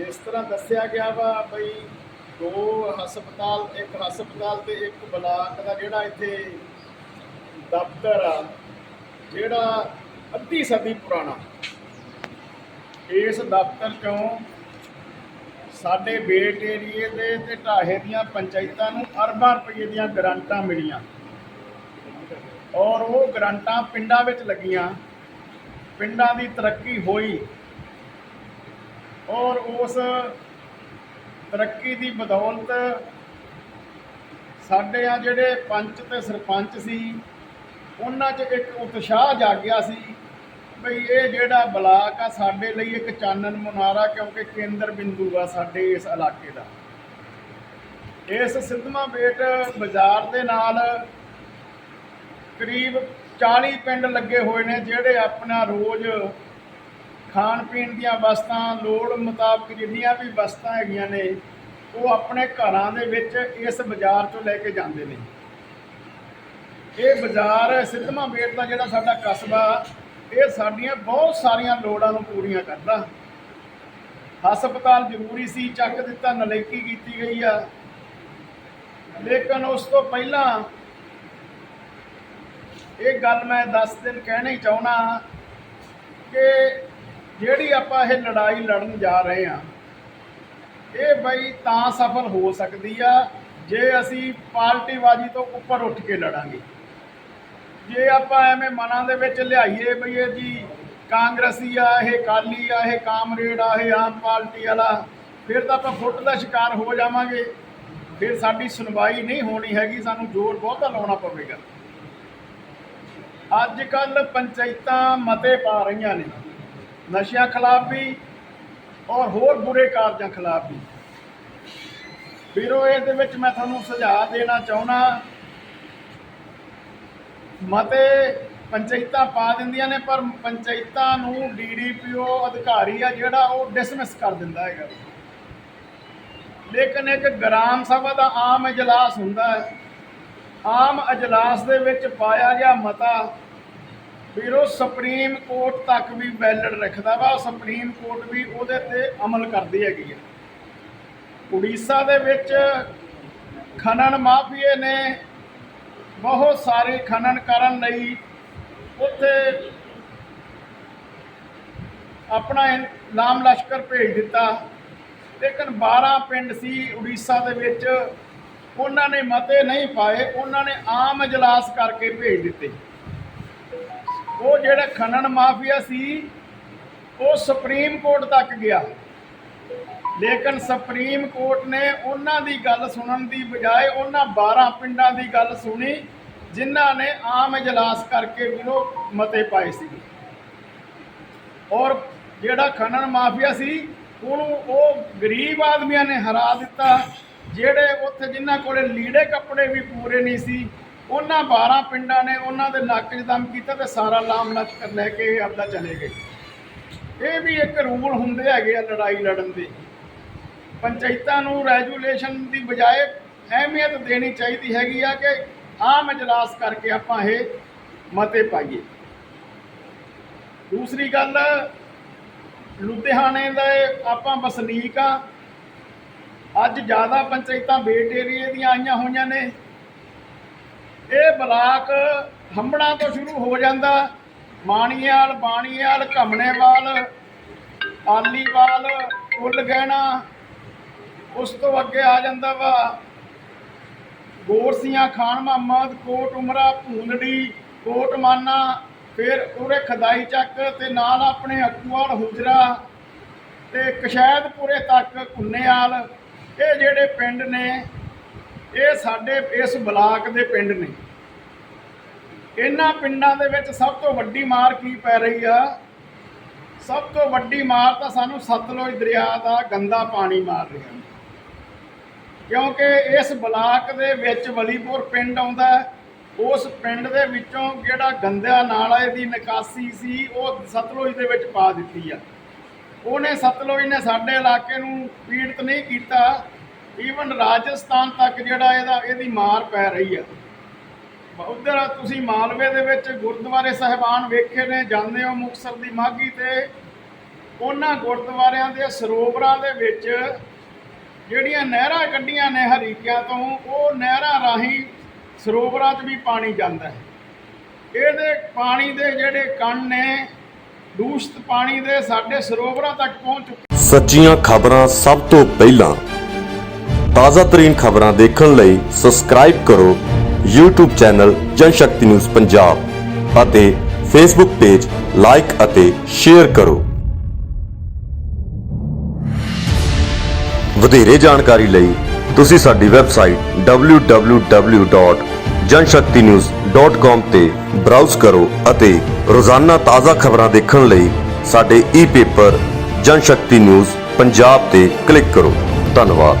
ਜਿਸ ਤਰ੍ਹਾਂ ਦੱਸਿਆ ਗਿਆ ਵਾ ਬਈ ਦੋ ਹਸਪਤਾਲ, ਇੱਕ ਹਸਪਤਾਲ ਤੇ ਇੱਕ ਬਲਾਕ ਦਾ ਜਿਹੜਾ ਇੱਥੇ ਦਫ਼ਤਰ ਆ, ਜਿਹੜਾ ਅੱਧੀ ਸਦੀ ਪੁਰਾਣਾ। ਇਸ ਦਫ਼ਤਰ ਚੋਂ ਸਾਡੇ ਬੇਟ ਏਰੀਏ ਦੇ ਤੇ ਢਾਹੇ ਦੀਆਂ ਪੰਚਾਇਤਾਂ ਨੂੰ ਅਰਬਾਂ ਰੁਪਏ ਦੀਆਂ ਗ੍ਰਾਂਟਾਂ ਮਿਲੀਆਂ। ਔਰ ਉਹ ਗ੍ਰਾਂਟਾਂ ਪਿੰਡਾਂ ਵਿੱਚ ਲੱਗੀਆਂ। ਪਿੰਡਾਂ ਦੀ ਤਰੱਕੀ ਹੋਈ। ਔਰ ਉਸ ਤਰੱਕੀ ਦੀ ਬਦੌਲਤ ਸਾਡੇ ਆ ਜਿਹੜੇ ਪੰਚ ਤੇ ਸਰਪੰਚ ਸੀ, ਉਹਨਾਂ 'ਚ ਇੱਕ ਉਤਸ਼ਾਹ ਜਾਗਿਆ ਸੀ ਬਈ ਇਹ ਜਿਹੜਾ ਬਲਾਕ ਆ, ਸਾਡੇ ਲਈ ਇੱਕ ਚਾਨਣ ਮੁਨਾਰਾ ਕਿਉਂਕਿ ਕੇਂਦਰ ਬਿੰਦੂ ਆ ਸਾਡੇ ਇਸ ਇਲਾਕੇ ਦਾ। ਇਸ ਸਿੱਧਵਾਂ ਬੇਟ ਬਾਜ਼ਾਰ ਦੇ ਨਾਲ ਕਰੀਬ 40 ਪਿੰਡ ਲੱਗੇ ਹੋਏ ਨੇ ਜਿਹੜੇ ਆਪਣਾ ਰੋਜ਼ ਖਾਣ ਪੀਣ ਦੀਆਂ ਵਸਤਾਂ, ਲੋੜ ਮੁਤਾਬਕ ਜਿੰਨੀਆਂ ਵੀ ਵਸਤਾਂ ਹੈਗੀਆਂ ਨੇ, ਉਹ ਆਪਣੇ ਘਰਾਂ ਦੇ ਵਿੱਚ ਇਸ ਬਾਜ਼ਾਰ ਚੋਂ ਲੈ ਕੇ ਜਾਂਦੇ ਨੇ। ਇਹ ਬਾਜ਼ਾਰ ਸਿੱਧਵਾਂ ਬੇਟ ਦਾ ਜਿਹੜਾ ਸਾਡਾ ਕਸਬਾ, ਇਹ ਸਾਡੀਆਂ ਬਹੁਤ ਸਾਰੀਆਂ ਲੋੜਾਂ ਨੂੰ ਪੂਰੀਆਂ ਕਰਦਾ। ਹਸਪਤਾਲ ਜ਼ਰੂਰੀ ਸੀ, ਚੱਕ ਦਿੱਤਾ, ਨਲੇਕੀ ਕੀਤੀ ਗਈ ਆ। ਲੇਕਿਨ ਉਸ ਤੋਂ ਪਹਿਲਾਂ ਇਹ ਗੱਲ ਮੈਂ 10 ਦਿਨ ਕਹਿਣੀ ਹੀ ਚਾਹੁੰਦਾ ਜਿਹੜੀ ਆਪਾਂ ਇਹ ਲੜਾਈ ਲੜਨ ਜਾ ਰਹੇ ਆ ਇਹ ਬਈ ਤਾਂ ਸਫਲ ਹੋ ਸਕਦੀ ਆ, ਜੇ ਅਸੀਂ ਪਾਰਟੀਬਾਜ਼ੀ ਤੋਂ ਉੱਪਰ ਉੱਠ ਕੇ ਲੜਾਂਗੇ। ਜੇ ਆਪਾਂ ਐਵੇਂ ਮਨਾਂ ਦੇ ਵਿੱਚ ਲਿਆਈਏ ਬਈ ਇਹ ਜੀ ਕਾਂਗਰਸੀ ਆ, ਇਹ ਕਾਲੀ ਆ, ਇਹ ਕਾਮਰੇਡ ਆ, ਇਹ ਆਮ ਪਾਰਟੀ ਵਾਲਾ, ਫਿਰ ਤਾਂ ਆਪਾਂ ਫੁੱਟ ਦਾ ਸ਼ਿਕਾਰ ਹੋ ਜਾਵਾਂਗੇ। ਫਿਰ ਸਾਡੀ ਸੁਣਵਾਈ ਨਹੀਂ ਹੋਣੀ ਹੈਗੀ, ਸਾਨੂੰ ਜ਼ੋਰ ਬਹੁਤਾ ਲਾਉਣਾ ਪਵੇਗਾ। ਅੱਜ ਕੱਲ ਪੰਚਾਇਤਾਂ ਮਤੇ ਪਾ ਰਹੀਆਂ ਨੇ। ਨਸ਼ਿਆਂ ਖਿਲਾਫ ਵੀ ਔਰ ਹੋਰ ਬੁਰੇ ਕਾਰਜਾਂ ਖਿਲਾਫ ਵੀ। ਵੀਰੋ ਇਸ ਦੇ ਵਿੱਚ ਮੈਂ ਤੁਹਾਨੂੰ ਸੁਝਾਅ ਦੇਣਾ ਚਾਹੁੰਦਾ ਮਤੇ ਪੰਚਾਇਤਾਂ ਪਾ ਦਿੰਦੀਆਂ ਨੇ, ਪਰ ਪੰਚਾਇਤਾਂ ਨੂੰ ਡੀਡੀਪੀਓ ਅਧਿਕਾਰੀ ਆ ਜਿਹੜਾ ਉਹ ਡਿਸਮਿਸ ਕਰ ਦਿੰਦਾ ਹੈਗਾ। ਲੇਕਿਨ ਇੱਕ ਗ੍ਰਾਮ ਸਭਾ ਦਾ ਆਮ ਇਜਲਾਸ ਹੁੰਦਾ ਹੈ। ਆਮ ਇਜਲਾਸ ਦੇ ਵਿੱਚ ਪਾਇਆ ਗਿਆ ਮਤਾ ਵੀਰੋ ਸੁਪਰੀਮ ਕੋਰਟ ਤੱਕ ਵੀ ਵੈਲਿਡ ਰੱਖਦਾ ਵਾ। ਸੁਪਰੀਮ ਕੋਰਟ ਵੀ ਉਹਦੇ ਤੇ ਅਮਲ ਕਰਦੀ ਹੈਗੀ ਹੈ ਉੜੀਸਾ ਦੇ ਵਿੱਚ ਖਨਨ ਮਾਫੀਏ ਨੇ ਬਹੁਤ ਸਾਰੇ ਖਨਨ ਕਰਨ ਲਈ ਉੱਥੇ ਆਪਣਾ ਨਾਮ ਲਸ਼ਕਰ ਭੇਜ ਦਿੱਤਾ। ਲੇਕਿਨ 12 ਪਿੰਡ ਸੀ ਉੜੀਸਾ ਦੇ ਵਿੱਚ। ਉਹਨਾਂ ਨੇ ਮਤੇ ਨਹੀਂ ਪਾਏ। ਉਹਨਾਂ ਨੇ ਆਮ ਇਜਲਾਸ ਕਰਕੇ ਭੇਜ ਦਿੱਤੇ। ਉਹ ਜਿਹੜਾ ਖਨਨ ਮਾਫੀਆ ਸੀ, ਉਹ ਸੁਪਰੀਮ ਕੋਰਟ ਤੱਕ ਗਿਆ। ਲੇਕਿਨ ਸੁਪਰੀਮ ਕੋਰਟ ਨੇ ਉਹਨਾਂ ਦੀ ਗੱਲ ਸੁਣਨ ਦੀ ਬਜਾਏ ਉਹਨਾਂ 12 ਪਿੰਡਾਂ ਦੀ ਗੱਲ ਸੁਣੀ, ਜਿਨ੍ਹਾਂ ਨੇ ਆਮ ਇਜਲਾਸ ਕਰਕੇ ਵੀਰੋ ਮਤੇ ਪਾਏ ਸੀ। ਔਰ ਜਿਹੜਾ ਖਨਨ ਮਾਫੀਆ ਸੀ, ਉਹਨੂੰ ਉਹ ਗਰੀਬ ਆਦਮੀਆਂ ਨੇ ਹਰਾ ਦਿੱਤਾ, ਜਿਹੜੇ ਉੱਥੇ ਜਿਨ੍ਹਾਂ ਕੋਲੇ ਲੀੜੇ ਕੱਪੜੇ ਵੀ ਪੂਰੇ ਨਹੀਂ ਸੀ ਉਹਨਾਂ 12 ਪਿੰਡਾਂ ਨੇ ਉਹਨਾਂ ਦੇ ਨੱਕ 'ਚ ਦਮ ਕੀਤਾ ਤੇ ਸਾਰਾ ਲਾਮ ਲਸ਼ਕਰ ਲੈ ਕੇ ਆਪਦਾ ਚਲੇ ਗਏ। ਇਹ ਵੀ ਇੱਕ ਰੂਲ ਹੁੰਦੇ ਹੈਗੇ ਆ ਲੜਾਈ ਲੜਨ ਦੇ। ਪੰਚਾਇਤਾਂ ਨੂੰ ਰੈਜੂਲੇਸ਼ਨ ਦੀ ਬਜਾਏ ਅਹਿਮੀਅਤ ਦੇਣੀ ਚਾਹੀਦੀ ਹੈਗੀ ਆ ਕਿ ਆਮ ਇਜਲਾਸ ਕਰਕੇ ਆਪਾਂ ਇਹ ਮਤੇ ਪਾਈਏ। ਦੂਸਰੀ ਗੱਲ, ਲੁਧਿਆਣੇ ਦੇ ਆਪਾਂ ਵਸਨੀਕ ਆ। ਅੱਜ ਜ਼ਿਆਦਾ ਪੰਚਾਇਤਾਂ ਬੇਟ ਏਰੀਏ ਦੀਆਂ ਆਈਆਂ ਹੋਈਆਂ ਨੇ। ਇਹ ਬਲਾਕ ਹੰਬੜਾ ਤੋਂ ਸ਼ੁਰੂ ਹੋ ਜਾਂਦਾ। ਮਾਣੀਵਾਲ ਬਾਣੀਵਾਲ ਘਮਣੇਵਾਲ, ਆਲੀਵਾਲ ਕੁੱਲ ਗਹਿਣਾ ਉਸ ਤੋਂ ਅੱਗੇ ਆ ਜਾਂਦਾ ਵਾ। ਗੋਰਸੀਆਂ ਖਾਨ ਮੁਹੰਮਦ ਕੋਟ ਉਮਰਾ, ਭੂੰਦੜੀ ਕੋਟ ਮਾਨਾ ਫਿਰ ਉਰੇ ਖਦਾਈ ਚੱਕ ਤੇ ਨਾਲ ਆਪਣੇ ਅਕੂਵਾਲ ਹੁਜਰਾ ਤੇ ਕਸ਼ੈਦਪੁਰੇ ਤੱਕ ਕੁੰਨੇਵਾਲ ਇਹ ਜਿਹੜੇ ਪਿੰਡ ਨੇ ਇਹ ਸਾਡੇ ਇਸ ਬਲਾਕ ਦੇ ਪਿੰਡ ਨੇ। ਇਹਨਾਂ ਪਿੰਡਾਂ ਦੇ ਵਿੱਚ ਸਭ ਤੋਂ ਵੱਡੀ ਮਾਰ ਕੀ ਪੈ ਰਹੀ ਆ? ਸਭ ਤੋਂ ਵੱਡੀ ਮਾਰ ਤਾਂ ਸਾਨੂੰ ਸਤਲੁਜ ਦਰਿਆ ਦਾ ਗੰਦਾ ਪਾਣੀ ਮਾਰ ਰਿਹਾ ਕਿਉਂਕਿ ਇਸ ਬਲਾਕ ਦੇ ਵਿੱਚ ਵਲੀਪੁਰ ਪਿੰਡ ਆਉਂਦਾ ਉਸ ਪਿੰਡ ਦੇ ਵਿੱਚੋਂ ਜਿਹੜਾ ਗੰਦਾ ਨਾਲਾ ਦੀ ਨਿਕਾਸੀ ਸੀ, ਉਹ ਸਤਲੁਜ ਦੇ ਵਿੱਚ ਪਾ ਦਿੱਤੀ ਆ। ਉਹਨੇ ਸਤਲੁਜ ਨੇ ਸਾਡੇ ਇਲਾਕੇ ਨੂੰ ਪੀੜਤ ਨਹੀਂ ਕੀਤਾ। ਈਵਨ ਰਾਜਸਥਾਨ ਤੱਕ ਜਿਹੜਾ ਇਹਦਾ, ਇਹਦੀ ਮਾਰ ਪੈ ਰਹੀ ਹੈ। ਉਧਰ ਤੁਸੀਂ ਮਾਲਵੇ ਦੇ ਵਿੱਚ ਗੁਰਦੁਆਰੇ ਸਾਹਿਬਾਨ ਵੇਖੇ ਨੇ, ਜਾਂਦੇ ਹੋ ਮੁਕਤਸਰ ਦੀ ਮਾਗੀ ਤੇ। ਉਹਨਾਂ ਗੁਰਦੁਆਰਿਆਂ ਦੇ ਸਰੋਵਰਾਂ ਦੇ ਵਿੱਚ ਜਿਹੜੀਆਂ ਨਹਿਰਾਂ ਕੱਢੀਆਂ ਨੇ ਹਰੀਕਿਆਂ ਤੋਂ, ਉਹ ਨਹਿਰਾਂ ਰਾਹੀਂ ਸਰੋਵਰਾਂ 'ਚ ਵੀ ਪਾਣੀ ਜਾਂਦਾ ਹੈ। ਇਹਦੇ ਪਾਣੀ ਦੇ ਜਿਹੜੇ ਕੰਨ ਨੇ, ਦੂਸ਼ਿਤ ਪਾਣੀ ਦੇ ਸਾਡੇ ਸਰੋਵਰਾਂ ਤੱਕ ਪਹੁੰਚ ਚੁੱਕੇ ਸੱਚੀਆਂ ਖਬਰਾਂ ਸਭ ਤੋਂ ਪਹਿਲਾਂ ਤਾਜ਼ਾ ਤਰੀਨ ਖਬਰਾਂ ਦੇਖਣ ਲਈ ਸਬਸਕ੍ਰਾਈਬ ਕਰੋ YouTube channel Janshakti news Punjab ਅਤੇ Facebook ਪੇਜ ਲਾਈਕ ਅਤੇ ਸ਼ੇਅਰ ਕਰੋ। ਵਧੇਰੇ ਜਾਣਕਾਰੀ ਲਈ ਤੁਸੀਂ ਸਾਡੀ ਵੈਬਸਾਈਟ www.janshaktinews.com ਤੇ ਬਰਾਊਜ਼ ਕਰੋ ਅਤੇ ਰੋਜ਼ਾਨਾ ਤਾਜ਼ਾ ਖਬਰਾਂ ਦੇਖਣ ਲਈ ਸਾਡੇ ਈ-ਪੇਪਰ ਜਨ ਸ਼ਕਤੀ ਨਿਊਜ਼ ਪੰਜਾਬ ਤੇ ਕਲਿੱਕ ਕਰੋ। ਧੰਨਵਾਦ।